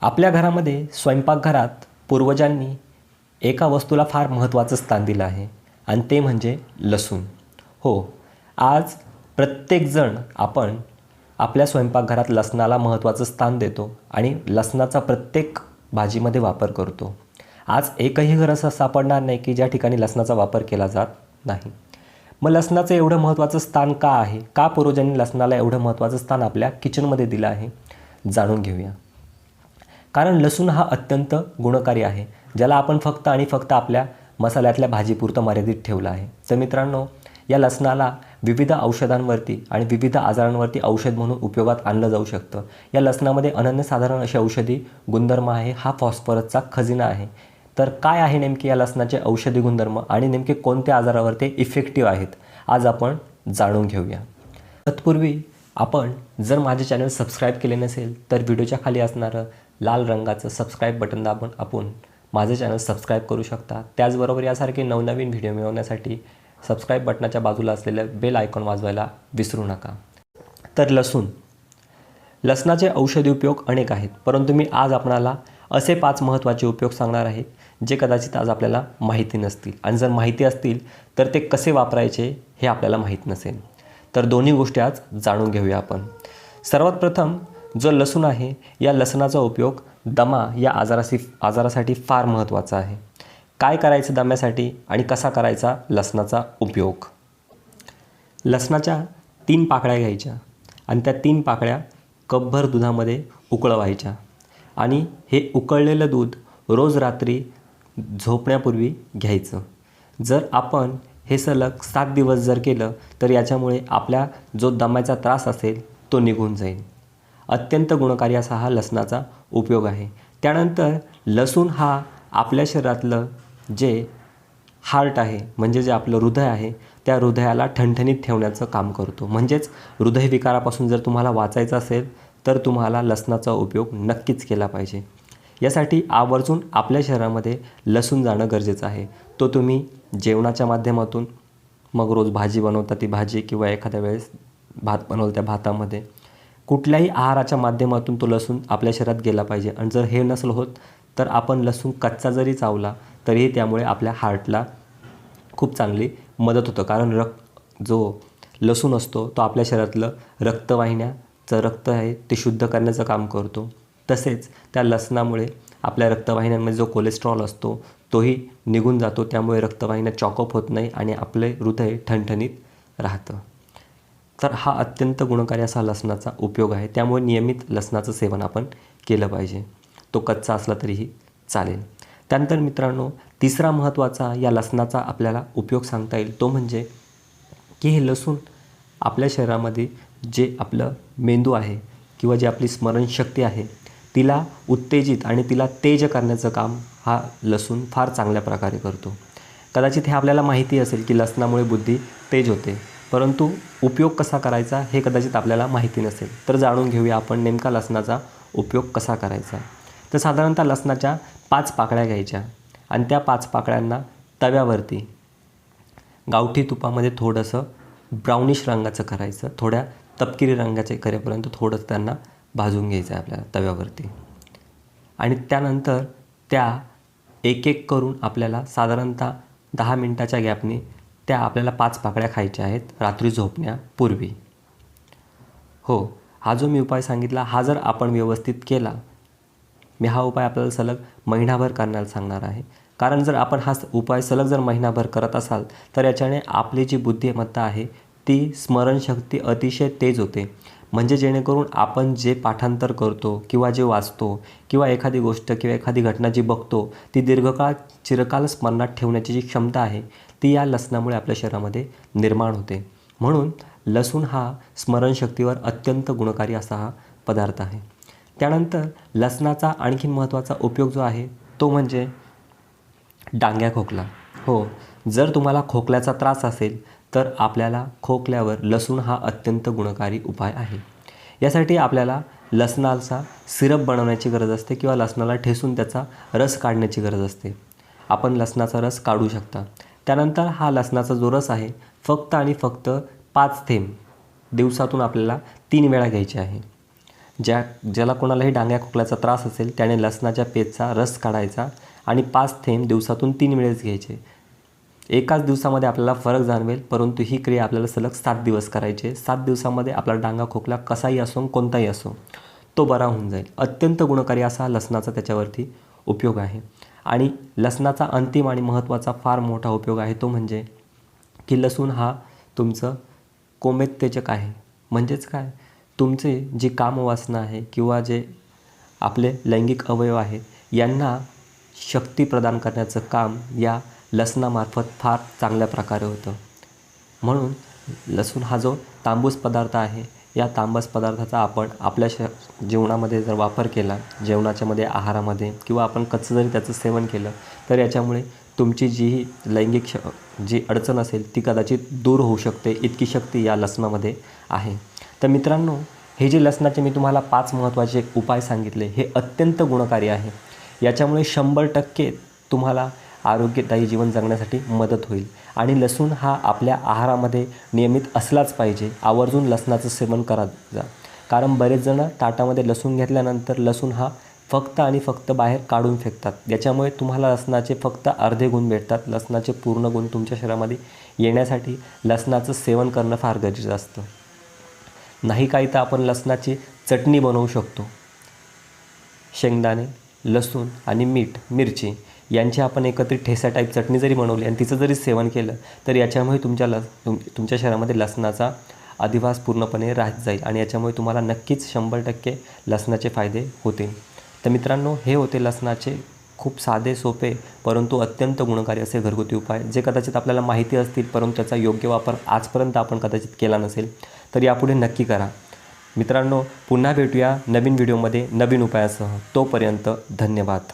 आपल्या घरामध्ये स्वयंपाकघरात पूर्वजांनी एका वस्तूला फार महत्त्वाचं स्थान दिलं आहे आणि ते म्हणजे लसूण. हो आज प्रत्येकजण आपण आपल्या स्वयंपाकघरात लसणाला महत्त्वाचं स्थान देतो आणि लसणाचा प्रत्येक भाजीमध्ये वापर करतो. आज एकही घर असं सापडणार नाही की ज्या ठिकाणी लसणाचा वापर केला जात नाही. मग लसणाचं एवढं महत्त्वाचं स्थान का आहे? का पूर्वजांनी लसणाला एवढं महत्त्वाचं स्थान आपल्या किचनमध्ये दिलं आहे? जाणून घेऊया. कारण लसूण हा अत्यंत गुणकारी आहे ज्याला आपण फक्त आणि फक्त आपल्या मसाल्यातल्या भाजीपुरतं मर्यादित ठेवलं आहे. तर मित्रांनो या लसणाला विविध औषधांवरती आणि विविध आजारांवरती औषध म्हणून उपयोगात आणलं जाऊ शकतं. या लसणामध्ये अनन्यसाधारण अशी औषधी गुणधर्म आहे हा फॉस्फरसचा खजिना आहे. तर काय आहे नेमके या लसणाचे औषधी गुणधर्म आणि नेमके कोणत्या आजारावर ते इफेक्टिव्ह आहेत आज आपण जाणून घेऊया. तत्पूर्वी आपण जर माझे चॅनल सबस्क्राईब केले नसेल तर व्हिडिओच्या खाली असणारं लाल रंगाचं सबस्क्राईब बटन दाबून आपण माझे चॅनल सबस्क्राईब करू शकता. त्याचबरोबर यासारखे नवनवीन व्हिडिओ मिळवण्यासाठी सबस्क्राईब बटनाच्या बाजूला असलेलं बेल आयकॉन वाजवायला विसरू नका. तर लसूण. लसणाचे औषधी उपयोग अनेक आहेत परंतु मी आज आपणाला असे पाच महत्त्वाचे उपयोग सांगणार आहे जे कदाचित आज आपल्याला माहिती नसतील. आणि जर माहिती असतील तर ते कसे वापरायचे हे आपल्याला माहीत नसेल. तर दोन्ही गोष्टी आज जाणून घेऊया आपण. सर्वात प्रथम जो लसूण आहे या लसणाचा उपयोग दमा या आजाराशी आजारासाठी फार महत्त्वाचा आहे. काय करायचं दम्यासाठी आणि कसा करायचा लसणाचा उपयोग? लसणाच्या तीन पाकळ्या घ्यायच्या आणि त्या तीन पाकळ्या कपभर दुधामध्ये उकळवायच्या आणि हे उकळलेलं दूध रोज रात्री झोपण्यापूर्वी घ्यायचं. जर आपण हे सलग सात दिवस जर केलं तर याच्यामुळे आपल्या जो दम्याचा त्रास असेल तो निघून जाईल. अत्यंत गुणकारी असा हा लसणाचा उपयोग आहे. त्यानंतर लसूण हा आपल्या शरीरातलं जे हार्ट आहे म्हणजे जे आपलं हृदय आहे त्या हृदयाला ठणठणीत ठेवण्याचं काम करतो. म्हणजेच हृदयविकारापासून जर तुम्हाला वाचायचं असेल तर तुम्हाला लसणाचा उपयोग नक्कीच केला पाहिजे. यासाठी आवर्जून आपल्या शरीरामध्ये लसूण जाणं गरजेचं आहे. तो तुम्ही जेवणाच्या माध्यमातून मग रोज भाजी बनवता ती भाजी किंवा एखाद्या वेळेस भात बनवलं त्या भातामध्ये कुठल्याही आहाराच्या माध्यमातून तो लसूण आपल्या शरीरात गेला पाहिजे. आणि जर हे नसलं होत तर आपण लसूण कच्चा जरी चावला तरीही त्यामुळे आपल्या हार्टला खूप चांगली मदत होतं. कारण रक्त जो लसूण असतो तो आपल्या शरीरातलं रक्तवाहिन्याचं रक्त आहे ते शुद्ध करण्याचं काम करतो. तसेच त्या लसणामुळे आपल्या रक्तवाहिन्यांमध्ये जो कोलेस्ट्रॉल असतो तोही निघून जातो. त्यामुळे रक्तवाहिन्या चॉकअप होत नाही आणि आपले हृदय ठणठणीत राहतं. तर हा अत्यंत गुणकारी असा लसणाचा उपयोग आहे. त्यामुळे नियमित लसणाचं सेवन आपण केलं पाहिजे. तो कच्चा असला तरीही चालेल. त्यानंतर मित्रांनो तिसरा महत्त्वाचा या लसणाचा आपल्याला उपयोग सांगता येईल तो म्हणजे की हे लसूण आपल्या शरीरामध्ये जे आपलं मेंदू आहे किंवा जी आपली स्मरणशक्ती आहे तिला उत्तेजित आणि तिला तेज करण्याचं काम हा लसूण फार चांगल्या प्रकारे करतो. कदाचित हे आपल्याला माहिती असेल की लसणामुळे बुद्धी तेज होते. परंतु उपयोग कसा करायचा हे कदाचित आपल्याला माहिती नसेल. तर जाणून घेऊया आपण नेमका लसणाचा उपयोग कसा करायचा. तर साधारणतः लसणाच्या पाच पाकळ्या घ्यायच्या आणि त्या पाच पाकळ्यांना तव्यावरती गावठी तुपामध्ये थोडंसं ब्राउनिश रंगाचं करायचं. थोड्या तपकिरी रंगाचे करेपर्यंत थोडंसं त्यांना भाजून घ्यायचं आहे आपल्याला तव्यावरती. आणि त्यानंतर त्या एक एक करून आपल्याला साधारणतः दहा मिनटाच्या गॅपने त्या आपल्याला पाच पाकळ्या खायच्या आहेत रात्री झोपण्यापूर्वी. हो हा जो मी उपाय सांगितला हा जर आपण व्यवस्थित केला मी हा उपाय आपल्याला सलग महिनाभर करण्याला सांगणार आहे. कारण जर आपण हा उपाय सलग जर महिनाभर करत असाल तर याच्याने आपली जी बुद्धिमत्ता आहे ती स्मरणशक्ती अतिशय तेज होते. म्हणजे जेणेकरून आपण जे पाठांतर करतो किंवा जे वाचतो किंवा एखादी गोष्ट किंवा एखादी घटना जी बघतो ती दीर्घकाळ चिरकाल स्मरणात ठेवण्याची जी क्षमता आहे ती या लसणामुळे आपल्या शरीरामध्ये निर्माण होते. म्हणून लसूण हा स्मरणशक्तीवर अत्यंत गुणकारी असा हा पदार्थ आहे. त्यानंतर लसणाचा आणखीन महत्त्वाचा उपयोग जो आहे तो म्हणजे डांग्या खोकला. हो जर तुम्हाला खोकल्याचा त्रास असेल तर आपल्याला खोकल्यावर लसूण हा अत्यंत गुणकारी उपाय आहे. यासाठी आपल्याला लसणाचा सिरप बनवण्याची गरज असते किंवा लसणाला ठेसून त्याचा रस काढण्याची गरज असते. आपण लसणाचा रस काढू शकता. त्यानंतर हा लसणाचा जो रस आहे फक्त आणि फक्त पाच थेंब दिवसातून आपल्याला तीन वेळा घ्यायचे आहे. ज्या ज्याला कोणालाही डांग्या खोकल्याचा त्रास असेल त्याने लसणाच्या पेजचा रस काढायचा आणि पाच थेंब दिवसातून तीन वेळेस घ्यायचे. एकाच दिवसामध्ये आपल्याला फरक जाणवेल परंतु ही क्रिया आपल्याला सलग सात दिवस करायची सात दिवसामध्ये आपला डांगा खोकला कसाही असो कोणताही असो तो बरा होऊन जाईल. अत्यंत गुणकारी असा हा लसणाचा त्याच्यावरती उपयोग आहे. आणि लसणाचा अंतिम आणि महत्त्वाचा फार मोठा उपयोग आहे तो म्हणजे की लसूण हा तुमचं कोमेत्तेजक आहे? म्हणजेच काय? तुमचे जी कामवासना आहे किंवा जे आपले लैंगिक अवयव आहेत यांना शक्ती प्रदान करण्याचं काम या लसणामार्फत फार चांगल्या प्रकारे होतं. म्हणून लसूण हा जो तांबूस पदार्थ आहे या तांबस पदार्थाचा आपण आपल्या श जेवणामध्ये जर वापर केला जेवणाच्यामध्ये आहारामध्ये किंवा आपण कच्चं जरी त्याचं सेवन केलं तर याच्यामुळे तुमची जी ही लैंगिक श जी अडचण असेल ती कदाचित दूर होऊ शकते इतकी शक्ती या लसणामध्ये आहे. तर मित्रांनो हे जे लसणाचे मी तुम्हाला पाच महत्त्वाचे उपाय सांगितले हे अत्यंत गुणकारी आहे. याच्यामुळे शंभर टक्के तुम्हाला आरोग्यदायी जीवन जगण्यासाठी मदत होईल. आणि लसूण हा आपल्या आहारामध्ये नियमित असलाच पाहिजे. आवर्जून लसणाचं सेवन करा जा. कारण बरेचजणं ताटामध्ये लसूण घेतल्यानंतर लसूण हा फक्त आणि फक्त बाहेर काढून फेकतात. याच्यामुळे तुम्हाला लसणाचे फक्त अर्धे गुण भेटतात. लसणाचे पूर्ण गुण तुमच्या शरीरामध्ये येण्यासाठी लसणाचं सेवन करणं फार गरजेचं असतं. नाही काही तर आपण लसणाची चटणी बनवू शकतो. शेंगदाणे लसूण आणि मीठ मिरची यांची आपण एकत्रित ठेसा टाईप चटणी जरी बनवली आणि तिचं जरी सेवन केलं तर याच्यामुळे तुमच्या लस तुम तुमच्या शरीरामध्ये लसणाचा अधिवास पूर्णपणे राहत जाईल आणि याच्यामुळे तुम्हाला नक्कीच शंभर टक्के लसणाचे फायदे होतील तर मित्रांनो हे होते लसणाचे खूप साधे सोपे परंतु अत्यंत गुणकारी असे घरगुती उपाय जे कदाचित आपल्याला माहिती असतील परंतु त्याचा योग्य वापर आजपर्यंत आपण कदाचित केला नसेल तर यापुढे नक्की करा. मित्रांनो पुन्हा भेटूया नवीन व्हिडिओमध्ये नवीन उपायासह. तोपर्यंत धन्यवाद.